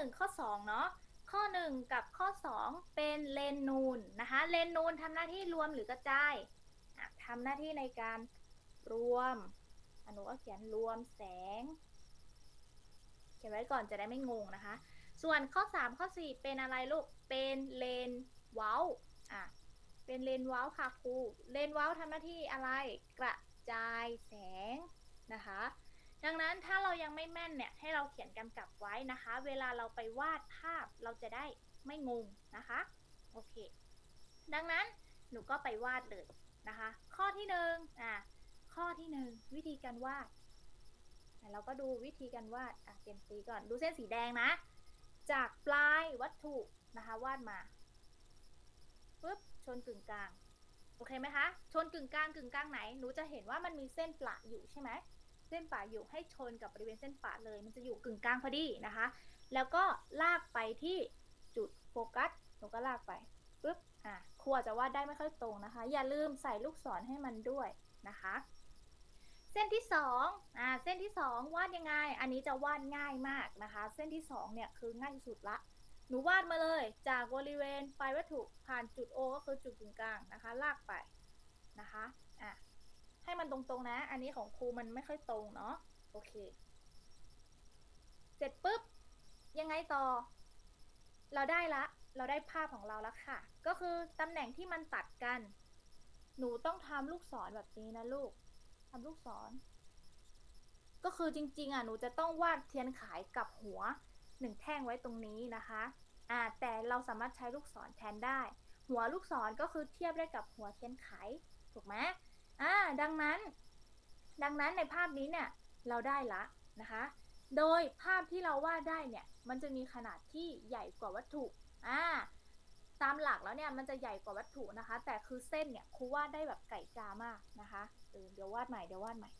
1 ข้อ 2 เนาะข้อ 1 กับข้อ 2 เป็นเลนนูนนะคะ เลนนูนทำหน้าที่รวมหรือกระจายทำหน้าที่ในการรวมอนูก็เขียนรวมแสง เขียนไว้ก่อนจะได้ไม่งงนะคะ ส่วนข้อ 3 ข้อ 4 เป็นอะไรลูก เป็นเลนเว้าอะเป็นเลนเว้าค่ะครู เลนเว้าทำหน้าที่อะไร กระจายแสงนะคะ ดังนั้นถ้าเรายังไม่แม่นเนี่ยให้เราเขียนกำกับไว้นะคะ เวลาเราไปวาดภาพเราจะได้ไม่งงนะคะ โอเค ดังนั้นหนูก็ไปวาดเลยนะคะ ข้อที่หนึ่งอะข้อที่หนึ่งวิธีการวาดเราก็ดูวิธีการวาดอะเตรียมสีก่อนดูเส้นสีแดงนะ จากปลายวัตถุนะคะวาดมาปุ๊บชนกึ่งกลาง โอเคไหมคะ ชนกึ่งกลางกึ่งกลางไหน หนูจะเห็นว่ามันมีเส้นประอยู่ใช่ไหม เส้นประอยู่ให้ชนกับบริเวณเส้นประเลย มันจะอยู่กึ่งกลางพอดีนะคะ แล้วก็ลากไปที่จุดโฟกัสหนูก็ลากไปปุ๊บอะครูอาจะวาดได้ไม่ค่อยตรงนะคะ อย่าลืมใส่ลูกศรให้มันด้วยนะคะ เส้นที่สองอ่าเส้นที่สองวาดยังไง อันนี้จะวาดง่ายมากนะคะ เส้นที่สองเนี่ยคือง่ายสุดละหนูวาดมาเลยจากบริเวณปลายวัตถุผ่านจุด O ก็คือจุดกึ่งกลางนะคะ ลากไปนะคะ ให้มันตรงๆนะ อันนี้ของครูมันไม่ค่อยตรงเนาะโอเค เสร็จปุ๊บ ยังไงต่อ เราได้ละ เราได้ภาพของเราแล้วค่ะ ก็คือตำแหน่งที่มันตัดกัน หนูต้องทำลูกศรแบบนี้นะลูกทำลูกศร ก็คือจริงๆอะหนูจะต้องวาดเทียนขายกับหัวหนึ่งแท่งไว้ตรงนี้นะคะอ่าแต่เราสามารถใช้ลูกศรแทนได้ หัวลูกศรก็คือเทียบได้กับหัวเทียนไข ถูกไหม อ่าดังนั้น ดังนั้นในภาพนี้เนี่ยเราได้ละนะคะ โดยภาพที่เราวาดได้เนี่ยมันจะมีขนาดที่ใหญ่กว่าวัตถุอ่าตามหลักแล้วเนี่ยมันจะใหญ่กว่าวัตถุนะคะ แต่คือเส้นเนี่ยครูวาดได้แบบไก่กามากนะคะเออเดี๋ยววาดใหม่เดี๋ยววาดใหม่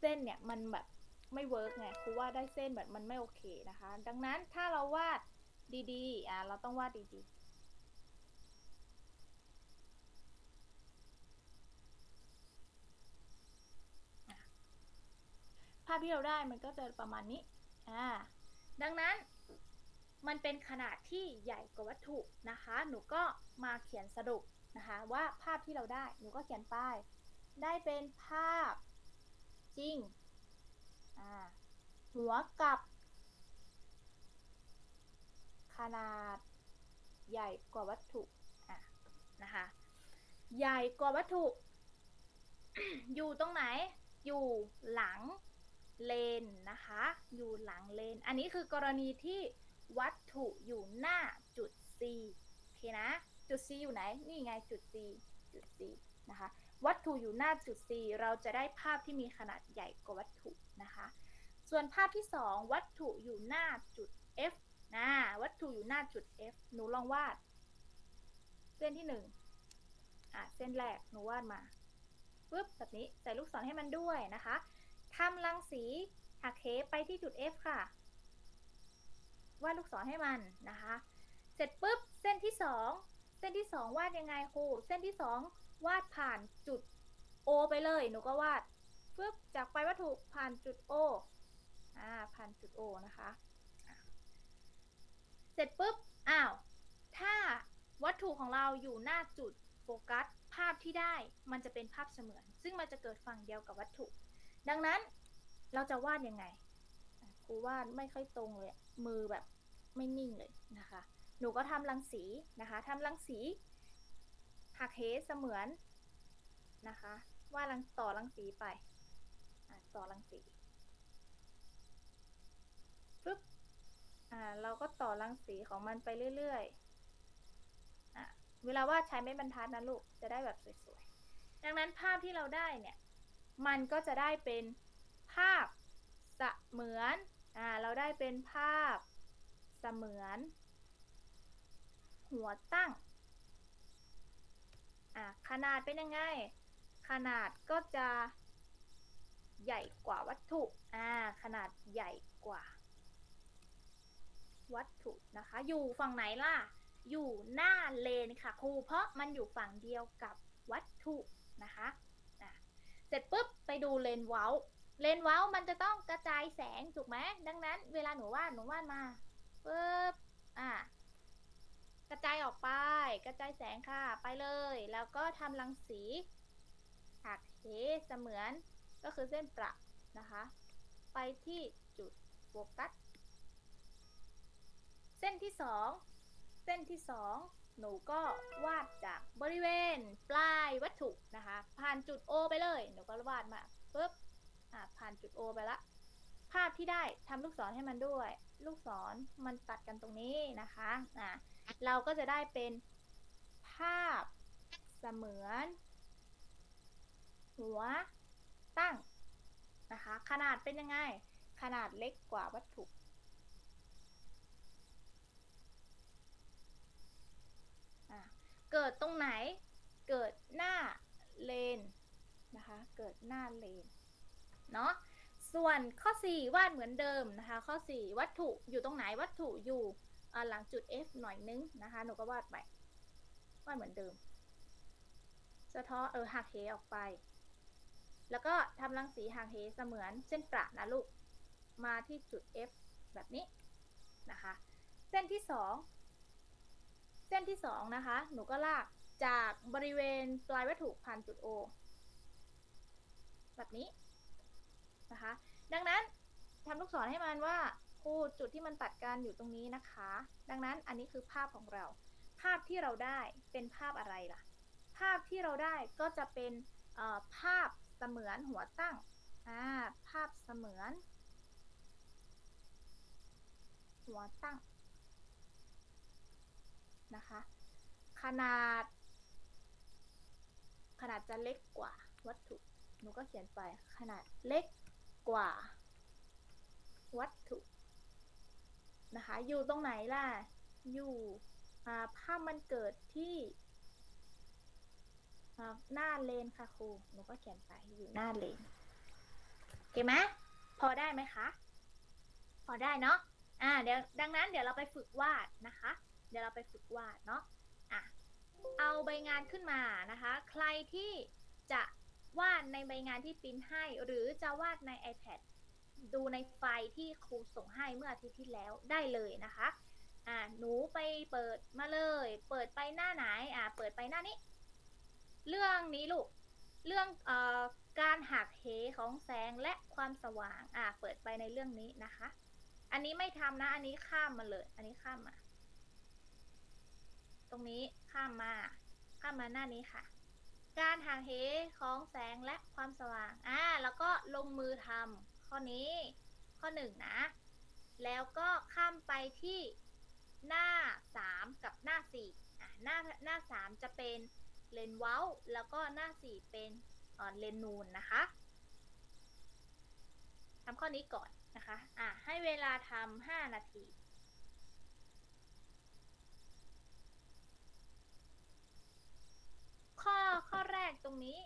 เส้นเนี่ยมันแบบไม่เวิร์กไงครูวาดได้เส้นแบบมันไม่โอเคนะคะ ดังนั้นถ้าเราวาดดีๆอ่าเราต้องวาดดีๆ ภาพที่เราได้มันก็จะประมาณนี้ อ่า ดังนั้นมันเป็นขนาดที่ใหญ่กว่าวัตถุนะคะ หนูก็มาเขียนสรุปนะคะว่าภาพที่เราได้ หนูก็เขียนป้ายได้เป็นภาพจริง อ่า หัวกับ ขนาดใหญ่กว่าวัตถุ อะ นะคะ ใหญ่กว่าวัตถุ อยู่ตรงไหน อยู่หลัง เลนนะคะ อยู่หลังเลน อันนี้คือกรณีที่วัตถุอยู่หน้าจุด C โอเคนะ จุด C อยู่ไหน นี่ไงจุด C จุด C นะคะ วัตถุอยู่หน้าจุด C เราจะได้ภาพที่มีขนาดใหญ่กว่าวัตถุนะคะ ส่วนภาพที่ 2 วัตถุอยู่หน้าจุด F นะ วัตถุอยู่หน้าจุด F หนูลองวาด เส้นที่1อะ เส้นแรก หนูวาดมาปุ๊บแบบนี้ ใส่ลูกศรให้มันด้วยนะคะ ทำรังสีหักเหไปที่จุด F ค่ะ วาดลูกศรให้มันนะคะ เสร็จปุ๊บเส้นที่ 2 เส้นที่ 2 วาดยังไงครูเส้นที่ 2 วาดผ่านจุด O ไปเลย หนูก็วาดปุ๊บจากไปวัตถุผ่านจุด O อ่าผ่านจุด O นะคะอะเสร็จปุ๊บอ้าวถ้าวัตถุของเราอยู่หน้าจุดโฟกัสภาพที่ได้มันจะเป็นภาพเสมือน ซึ่งมันจะเกิดฝั่งเดียวกับวัตถุ ดังนั้นเราจะวาดยังไงครูวาดไม่ค่อยตรงเลย มือแบบไม่นิ่งเลยนะคะ หนูก็ทำรังสีนะคะทำรังสี หักเหเสมือนนะคะวาดรังต่อรังสีไปต่อรังสีปึ๊บอ่าเราก็ต่อรังสีของมันไปเรื่อยๆอะเวลาวาดใช้ไม้บรรทัดนะลูกจะได้แบบสวยๆดังนั้นภาพที่เราได้เนี่ย มันก็จะได้เป็นภาพเสมือนอ่าเราได้เป็นภาพเสมือน หัวตั้งอ่าขนาดเป็นยังไง ขนาดก็จะใหญ่กว่าวัตถุอ่าขนาดใหญ่กว่า วัตถุนะคะ อยู่ฝั่งไหนล่ะ อยู่หน้าเลนค่ะครูเพราะมันอยู่ฝั่งเดียวกับวัตถุนะคะอะ เสร็จปุ๊บไปดูเลนเว้า เลนเว้ามันจะต้องกระจายแสงถูกไหมดังนั้น เวลาหนูวาดหนูวาดมาปึ๊บอะกระจายออกไป กระจายแสงค่ะ ไปเลย แล้วก็ทำรังสีหักเหเสมือนก็คือเส้นประนะคะ ไปที่จุดโฟกัส เส้นที่สอง เส้นที่สอง หนูก็วาดจากบริเวณปลายวัตถุนะคะ ผ่านจุด O ไปเลย หนูก็วาดมาปุ๊บอะผ่านจุด O ไปละ ภาพที่ได้ทำลูกศรให้มันด้วย ลูกศรมันตัดกันตรงนี้นะคะอะเราก็จะได้เป็นภาพเสมือน หัวตั้งนะคะ ขนาดเป็นยังไง ขนาดเล็กกว่าวัตถุ อะ เกิดตรงไหน เกิดหน้าเลนนะคะ เกิดหน้าเลน เนาะ ส่วนข้อ 4 วาดเหมือนเดิมนะคะ ข้อ 4 วัตถุอยู่ตรงไหน วัตถุอยู่หลังจุด F หน่อยนึงนะคะ หนูก็วาดไป วาดเหมือนเดิม สะท้อเออหักเหออกไป แล้วก็ทำรังสีหักเหเสมือนเส้นประนะลูก มาที่จุด F แบบนี้นะคะ เส้นที่ 2 เส้นที่2นะคะ หนูก็ลากจากบริเวณปลายวัตถุผ่านจุด O แบบนี้นะคะ ดังนั้นทำลูกศรให้มันว่าครูจุดที่มันตัดกันอยู่ตรงนี้นะคะ ดังนั้นอันนี้คือภาพของเรา ภาพที่เราได้เป็นภาพอะไรล่ะ ภาพที่เราได้ก็จะเป็นภาพเสมือนหัวตั้งภาพเสมือน หัวตั้ง นะคะ ขนาด ขนาดจะเล็กกว่าวัตถุหนูก็เขียนไปขนาดเล็กกว่า วัตถุนะคะ อยู่ตรงไหนล่ะ อยู่ภาพมันเกิดที่หน้าเลนค่ะครู หนูก็เขียนไปอยู่หน้าเลนโอเคไหมพอได้ไหมคะ พอได้เนาะ อ่า เดี๋ยวดังนั้นเดี๋ยวเราไปฝึกวาดนะคะ เดี๋ยวเราไปฝึกวาดเนาะอะเอาใบงานขึ้นมานะคะ ใครที่จะวาดในใบงานที่ปิ้นให้ หรือจะวาดใน iPad ดูในไฟล์ที่ครูส่งให้เมื่ออาทิตย์ที่แล้วได้เลยนะคะ อ่า หนูไปเปิดมาเลย เปิดไปหน้าไหน อ่า เปิดไปหน้านี้ เรื่องนี้ลูก เรื่องเอ่อการหักเหของแสงและความสว่าง อ่า เปิดไปในเรื่องนี้นะคะ อันนี้ไม่ทำนะ อันนี้ข้ามมาเลย อันนี้ข้ามมา ตรงนี้ข้ามมา ข้ามมาหน้านี้ค่ะ การหักเหของแสงและความสว่าง อ่า แล้วก็ลงมือทำข้อนี้ ข้อหนึ่งนะ แล้วก็ข้ามไปที่หน้าสามกับหน้าสี่อะหน้าหน้าสามจะเป็นเลนเว้า แล้วก็หน้าสี่เป็นเอ่อเลนนูนนะคะทำข้อนี้ก่อนนะคะ อะ ให้เวลาทำห้านาที ข้อข้อแรกตรงนี้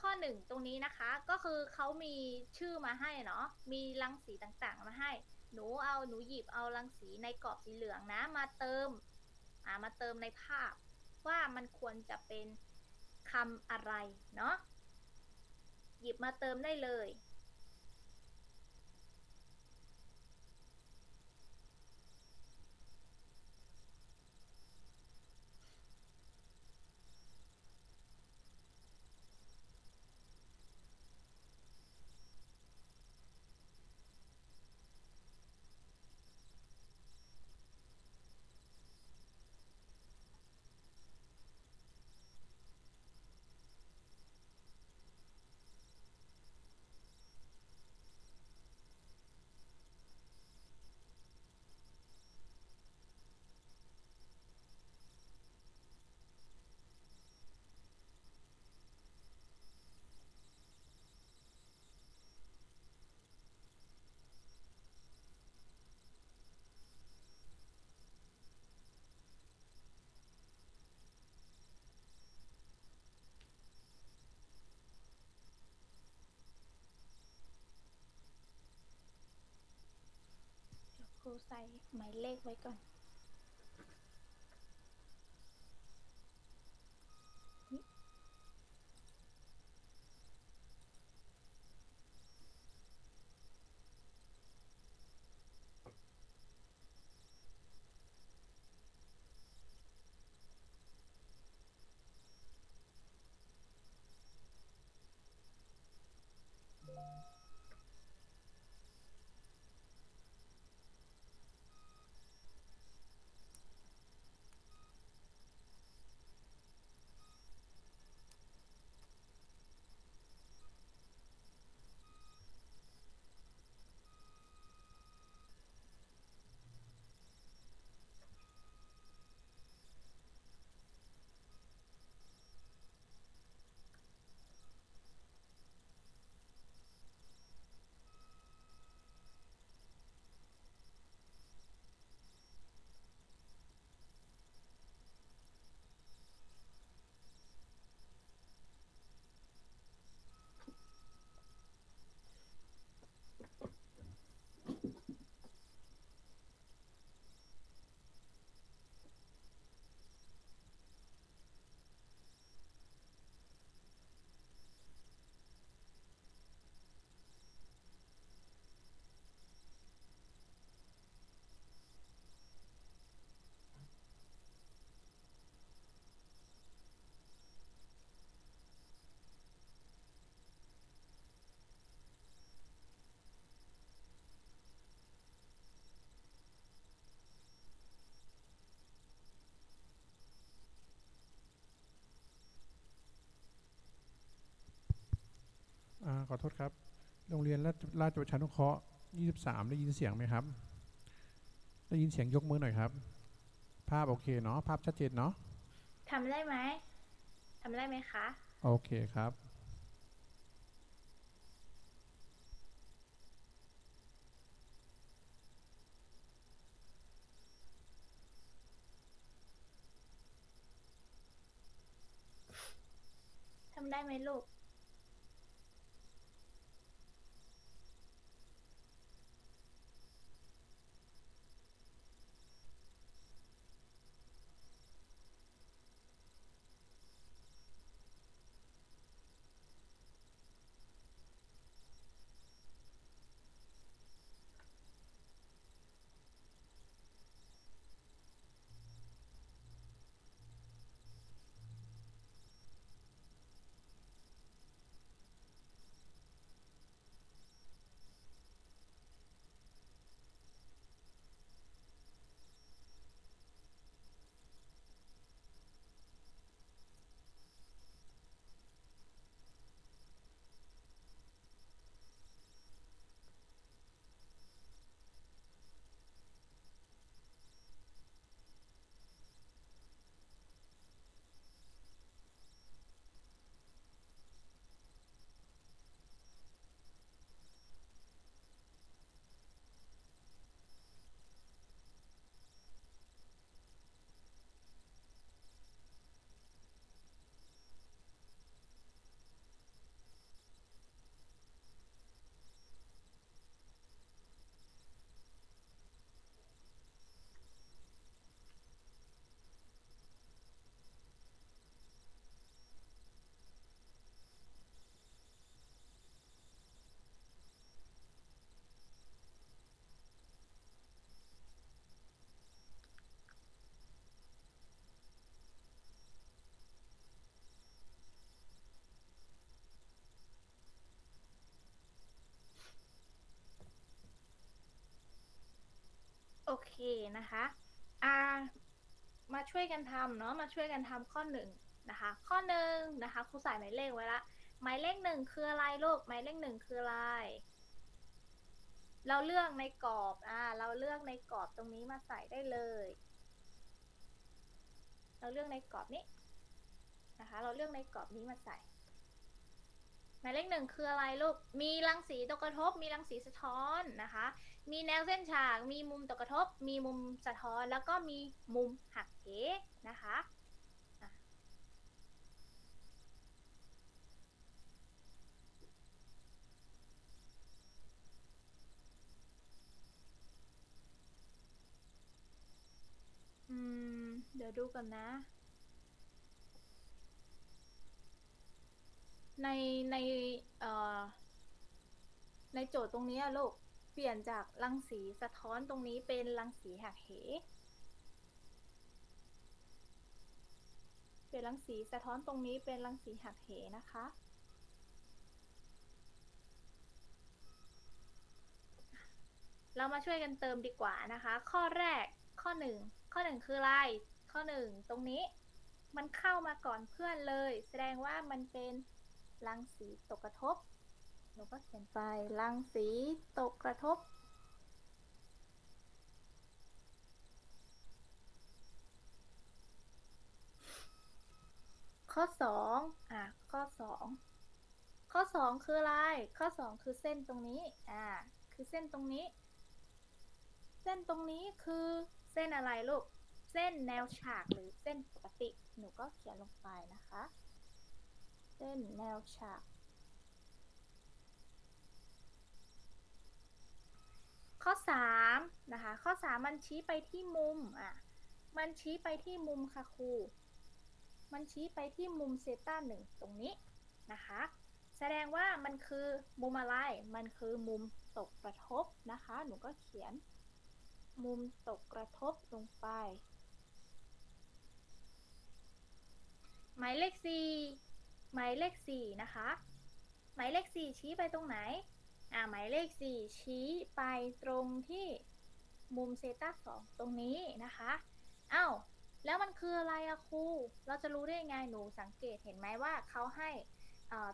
ข้อหนึ่งตรงนี้นะคะ ก็คือเขามีชื่อมาให้เนาะมีรังสีต่างๆมาให้ หนูเอาหนูหยิบเอารังสีในกรอบสีเหลืองนะ มาเติมอ่ามาเติมในภาพ ว่ามันควรจะเป็นคำอะไรเนาะหยิบมาเติมได้เลย ใส่หมายเลขไว้ก่อน ขอโทษครับ โรงเรียนราชราชประชานุเคราะห์23 ได้ยินเสียงไหมครับ ได้ยินเสียงยกมือหน่อยครับ ภาพโอเคเนาะภาพชัดเจนเนาะทำได้ไหมทำได้ไหมคะ โอเคครับทำได้ไหมลูก เคนะคะอ่ามาช่วยกันทำเนาะมาช่วยกันทำข้อหนึ่งนะคะ ข้อหนึ่งนะคะครูใส่หมายเลขไว้ละหมายเลขหนึ่งคืออะไรลูกหมายเลขหนึ่งคืออะไร เราเลือกในกรอบอ่าเราเลือกในกรอบตรงนี้มาใส่ได้เลย เราเลือกในกรอบนี้นะคะ เราเลือกในกรอบนี้มาใส่ หมายเลขหนึ่งคืออะไรลูก มีรังสีตกกระทบ มีรังสีสะท้อนนะคะ มีแนวเส้นฉาก มีมุมตกกระทบ มีมุมสะท้อน แล้วก็มีมุมหักเหนะคะอืมเดี๋ยวดูกันนะ ในในเอ่อในโจทย์ตรงนี้ลูกเปลี่ยนจากรังสีสะท้อนตรงนี้เป็นรังสีหักเห เปลี่ยนรังสีสะท้อนตรงนี้เป็นรังสีหักเหนะคะ เรามาช่วยกันเติมดีกว่านะคะ ข้อแรกข้อหนึ่งข้อหนึ่งคืออะไร ข้อหนึ่งตรงนี้ มันเข้ามาก่อนเพื่อนเลย แสดงว่ามันเป็น รังสีตกกระทบ หนูก็เขียนไปรังสีตกกระทบ ข้อสองอะ ข้อสองข้อสองคืออะไร ข้อสองคือเส้นตรงนี้ อ่า คือเส้นตรงนี้ เส้นตรงนี้คือเส้นอะไรลูก เส้นแนวฉากหรือเส้นปกติ หนูก็เขียนลงไปนะคะ เส้นแนวฉาก ข้อสามนะคะ ข้อสามมันชี้ไปที่มุม อะ มันชี้ไปที่มุมค่ะครู มันชี้ไปที่มุมเซต้าหนึ่งตรงนี้นะคะ แสดงว่ามันคือมุมอะไร มันคือมุมตกกระทบนะคะ หนูก็เขียน มุมตกกระทบลงไป หมายเลขสี่ หมายเลขสี่นะคะ หมายเลขสี่ชี้ไปตรงไหน อ่าหมายเลขสี่ชี้ไปตรงที่มุมเซตาสองตรงนี้นะคะอ้าวแล้วมันคืออะไรอะครู เราจะรู้ได้ยังไงหนูสังเกตเห็นไหมว่าเขาให้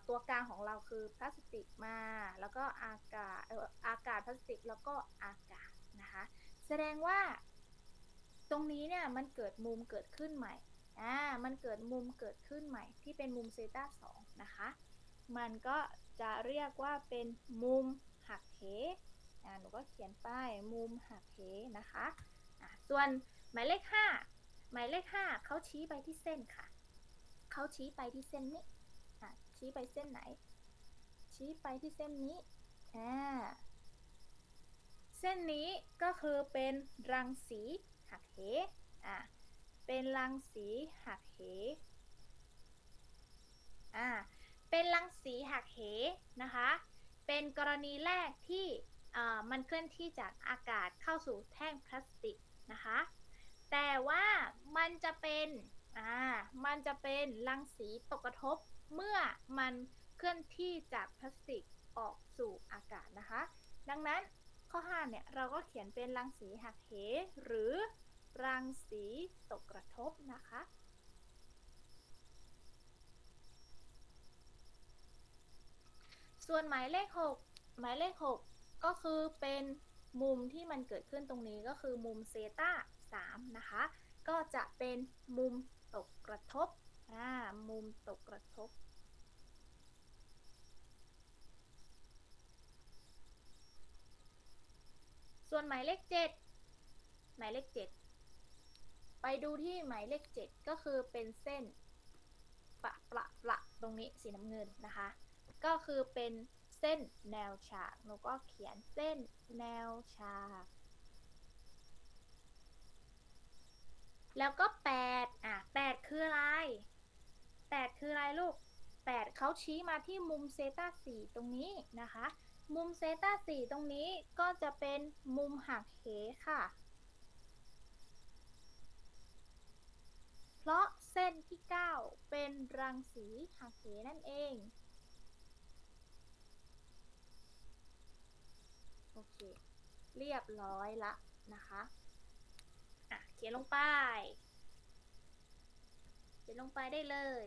ตัวกลางของเราคือพลาสติกมา แล้วก็อากาศอากาศพลาสติกแล้วก็อากาศนะคะ แสดงว่า ตรงนี้เนี่ยมันเกิดมุมเกิดขึ้นใหม่ อ่ามันเกิดมุมเกิดขึ้นใหม่ที่เป็นมุมเซต้าสองนะคะ มันก็จะเรียกว่าเป็นมุมหักเหอ่าหนูก็เขียนป้ายมุมหักเหนะคะอ่าส่วนหมายเลขห้าหมายเลขห้าเขาชี้ไปที่เส้นค่ะเขาชี้ไปที่เส้นนี้อะชี้ไปเส้นไหน ชี้ไปที่เส้นนี้อ่าเส้นนี้ก็คือเป็นรังสีหักเหอะ เป็นรังสีหักเห อ่า เป็นรังสีหักเหนะคะ เป็นกรณีแรกที่อ่อมันเคลื่อนที่จากอากาศเข้าสู่แท่งพลาสติกนะคะ แต่ว่ามันจะเป็น อ่า มันจะเป็นรังสีตกกระทบเมื่อมันเคลื่อนที่จากพลาสติกออกสู่อากาศนะคะ ดังนั้นข้อ 5 เนี่ย เราก็เขียนเป็นรังสีหักเหหรือ รังสีตกกระทบนะคะ ส่วนหมายเลข 6 หมายเลข 6 ก็คือเป็นมุมที่มันเกิดขึ้นตรงนี้ก็คือมุมเซตา3นะคะ ก็จะเป็นมุมตกกระทบอ่ามุมตกกระทบ ส่วนหมายเลข 7 หมายเลข 7 ไปดูที่หมายเลข7ก็คือเป็นเส้นประประประตรงนี้สีน้ำเงินนะคะ ก็คือเป็นเส้นแนวฉากหนูก็เขียนเส้นแนวฉากแล้วก็8อะ8คืออะไร8คืออะไรลูก8เขาชี้มาที่มุมเซตา4ตรงนี้นะคะ มุมเซตา4ตรงนี้ก็จะเป็นมุมหักเหค่ะ เส้นที่ 9 เป็นรังสีหักเหนั่นเอง โอเค เรียบร้อยละนะคะอะเขียนลงไป เขียนลงไปได้เลย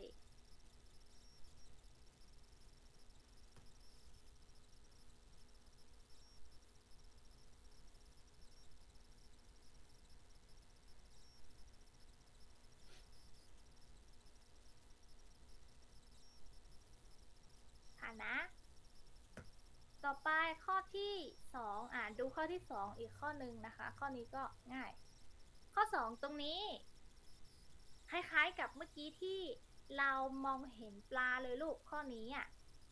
ผ่านนะ ต่อไปข้อที่ 2 อ่าน ดูข้อที่2อีกข้อหนึ่งนะคะ ข้อนี้ก็ง่าย ข้อ2ตรงนี้ คล้ายๆกับเมื่อกี้ที่เรามองเห็นปลาเลยลูกข้อนี้อะ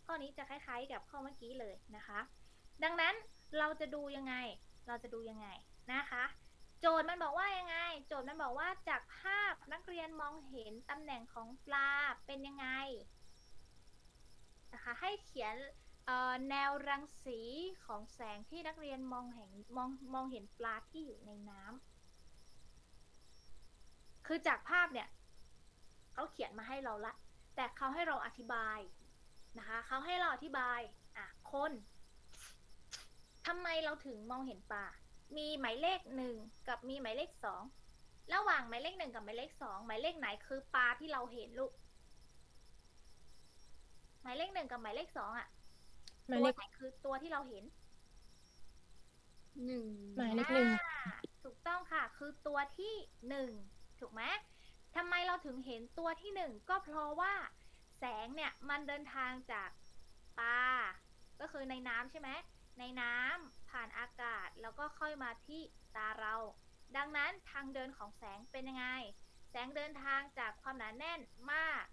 ข้อนี้จะคล้ายๆกับข้อเมื่อกี้เลยนะคะ ดังนั้นเราจะดูยังไง เราจะดูยังไงนะคะ โจทย์มันบอกว่ายังไง โจทย์มันบอกว่าจากภาพนักเรียนมองเห็นตำแหน่งของปลาเป็นยังไงนะคะให้เขียน เอ่อแนวรังสีของแสงที่นักเรียนมองเห็นมองมองเห็นปลาที่อยู่ในน้ำคือจากภาพเนี่ยเขาเขียนมาให้เราละ แต่เขาให้เราอธิบายนะคะเขาให้เราอธิบายอะคนทำไมเราถึงมองเห็นปลา มีหมายเลขหนึ่งกับมีหมายเลขสองระหว่างหมายเลขหนึ่งกับหมายเลขสองหมายเลขไหนคือปลาที่เราเห็นลูกหมายเลขหนึ่งกับหมายเลขสองอะ หมายเลขตัวไหนคือตัวที่เราเห็นหนึ่งหมายเลขหนึ่ง อ่าถูกต้องค่ะ คือตัวที่หนึ่งถูกไหมทำไมเราถึงเห็นตัวที่หนึ่งก็เพราะว่า แสงเนี่ยมันเดินทางจากปลาก็คือในน้ำใช่ไหมในน้ำผ่านอากาศแล้วก็ค่อยมาที่ตาเรา ดังนั้นทางเดินของแสงเป็นยังไง แสงเดินทางจากความหนาแน่นมาก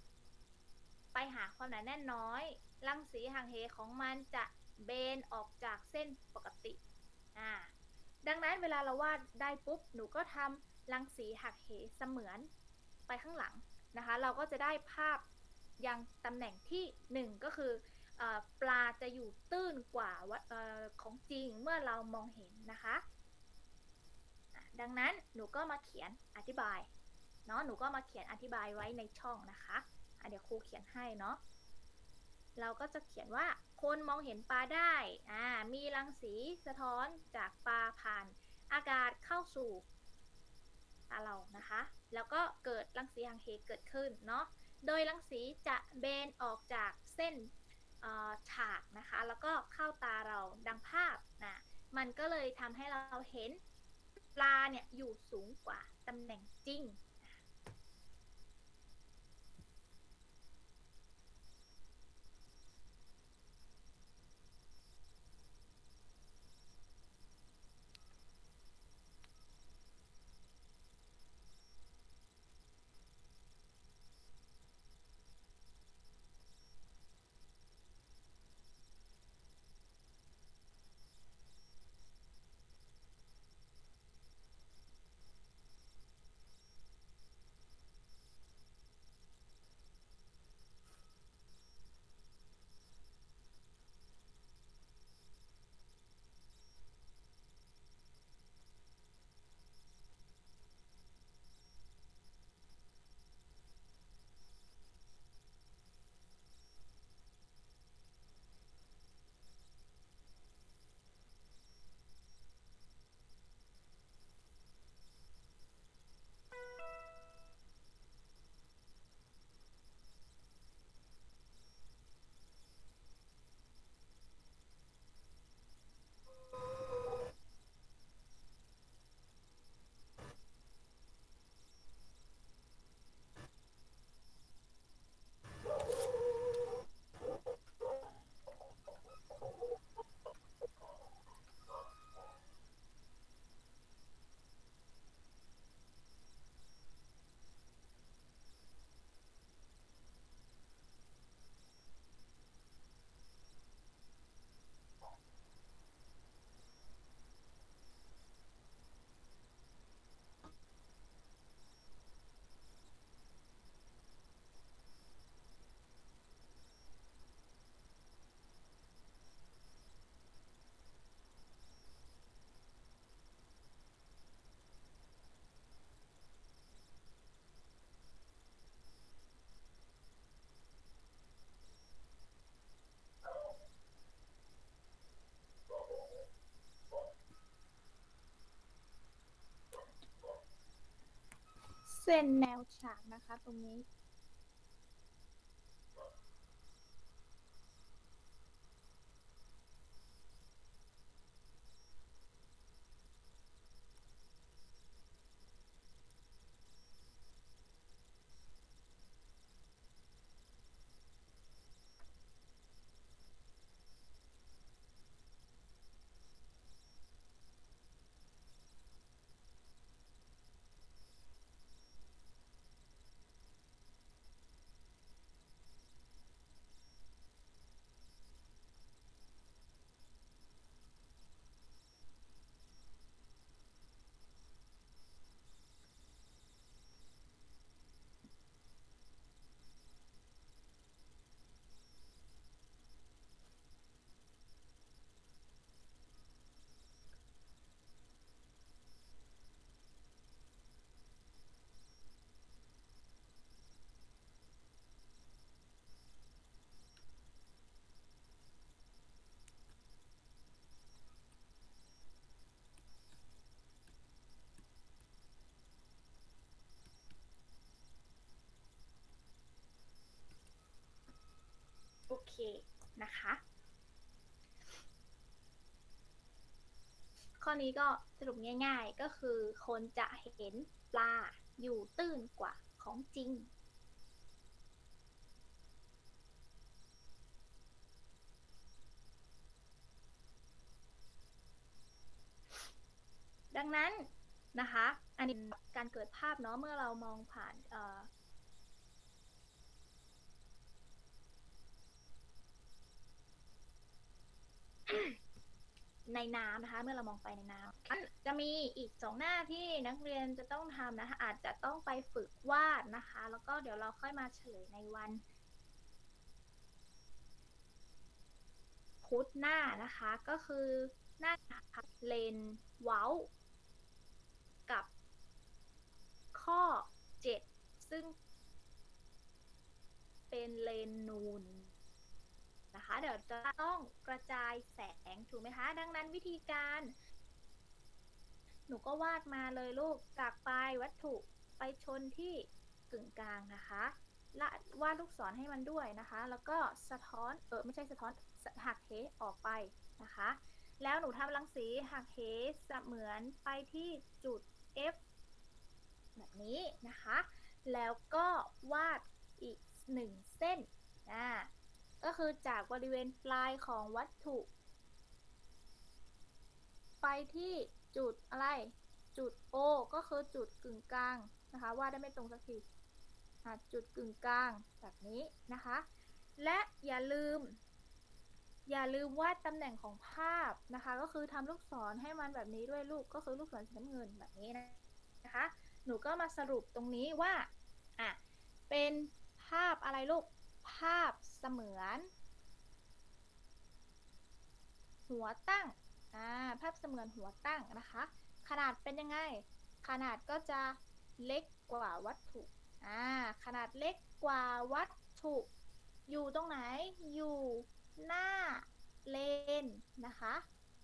ไปหาความหนาแน่นน้อย รังสีห่างเหของมันจะเบนออกจากเส้นปกติอ่าดังนั้นเวลาเราวาดได้ปุ๊บ หนูก็ทำรังสีหักเหเสมือนไปข้างหลังนะคะ เราก็จะได้ภาพยังตำแหน่งที่หนึ่งก็คืออปลาจะอยู่ตื้นกว่าวัดเออของจริงเมื่อเรามองเห็นนะคะ ดังนั้นหนูก็มาเขียนอธิบายเนาะหนูก็มาเขียนอธิบายไว้ในช่องนะคะะเดี๋ยวครูเขียนให้เนาะ เราก็จะเขียนว่าคนมองเห็นปลาได้อ่ามีรังสีสะท้อนจากปลาผ่านอากาศเข้าสู่ตาเรานะคะ แล้วก็เกิดรังสีหังเหเกิดขึ้นเนาะ โดยรังสีจะเบนออกจากเส้นฉากนะคะ แล้วก็เข้าตาเราดังภาพนะ มันก็เลยทำให้เราเห็นปลาเนี่ยอยู่สูงกว่าตำแหน่งจริง เส้นแนวฉากนะคะ ตรงนี้ เคนะคะ ข้อนี้ก็สรุปง่ายๆก็คือคนจะเห็นปลาอยู่ตื้นกว่าของจริงดังนั้นนะคะ อันนี้การเกิดภาพเนาะเมื่อเรามองผ่านเอ่อ ในน้ำนะคะ เมื่อเรามองไปในน้ำจะมีอีกสองหน้าที่นักเรียนจะต้องทำนะคะ อาจจะต้องไปฝึกวาดนะคะ แล้วก็เดี๋ยวเราค่อยมาเฉลยในวันพุธหน้านะคะ ก็คือหน้าเลนเว้า กับข้อ 7 ซึ่งเป็นเลนนูน นะคะ เดี๋ยวจะต้องกระจายแสงถูกไหมคะ ดังนั้นวิธีการ หนูก็วาดมาเลยลูกจากปลายวัตถุไปชนที่กึ่งกลางนะคะละวาดลูกศรให้มันด้วยนะคะ แล้วก็สะท้อนเออไม่ใช่สะท้อนหักเหออกไปนะคะ แล้วหนูทำรังสีหักเหเสมือนไปที่จุด F แบบนี้นะคะ แล้วก็วาดอีกหนึ่งเส้นอ่า คือจากบริเวณปลายของวัตถุ ไปที่จุดอะไร จุด O ก็คือจุดกึ่งกลางนะคะวาดได้ไม่ตรงสักทีจุดกึ่งกลางแบบนี้นะคะ และอย่าลืม อย่าลืมวาดตำแหน่งของภาพนะคะ ก็คือทำลูกศรให้มันแบบนี้ด้วยลูกก็คือลูกศรสีน้ำเงินแบบนี้นะคะ หนูก็มาสรุปตรงนี้ว่าอะเป็นภาพอะไรลูก ภาพเสมือน หัวตั้งอ่าภาพเสมือนหัวตั้งนะคะ ขนาดเป็นยังไง ขนาดก็จะเล็กกว่าวัตถุอ่าขนาดเล็กกว่าวัตถุ อยู่ตรงไหน อยู่หน้าเลนนะคะ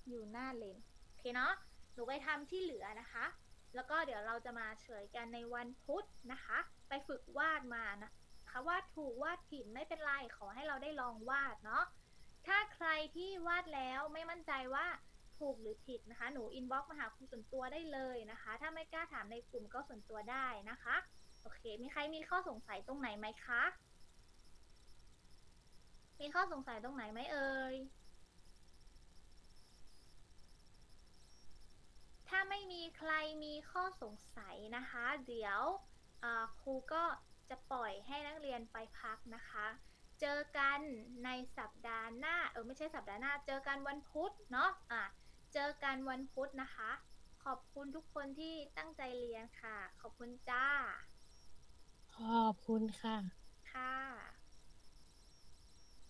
อยู่หน้าเลนโอเคเนาะหนูไปทำที่เหลือนะคะ แล้วก็เดี๋ยวเราจะมาเฉลยกันในวันพุธนะคะ ไปฝึกวาดมานะ คะวาดถูกวาดผิดไม่เป็นไรขอให้เราได้ลองวาดเนาะถ้าใครที่วาดแล้วไม่มั่นใจว่าถูกหรือผิดนะคะ หนูอินบ็อกซ์มาหาครูส่วนตัวได้เลยนะคะ ถ้าไม่กล้าถามในกลุ่มก็ส่วนตัวได้นะคะ โอเค มีใครมีข้อสงสัยตรงไหนไหมคะ มีข้อสงสัยตรงไหนไหมเอ่ย ถ้าไม่มีใครมีข้อสงสัยนะคะ เดี๋ยวครูก็ จะปล่อยให้นักเรียนไปพักนะคะ เจอกันในสัปดาห์หน้า เออไม่ใช่สัปดาห์หน้า เจอกันวันพุธเนาะ อะ เจอกันวันพุธนะคะ ขอบคุณทุกคนที่ตั้งใจเรียนค่ะ ขอบคุณจ้า ขอบคุณค่ะ ค่ะ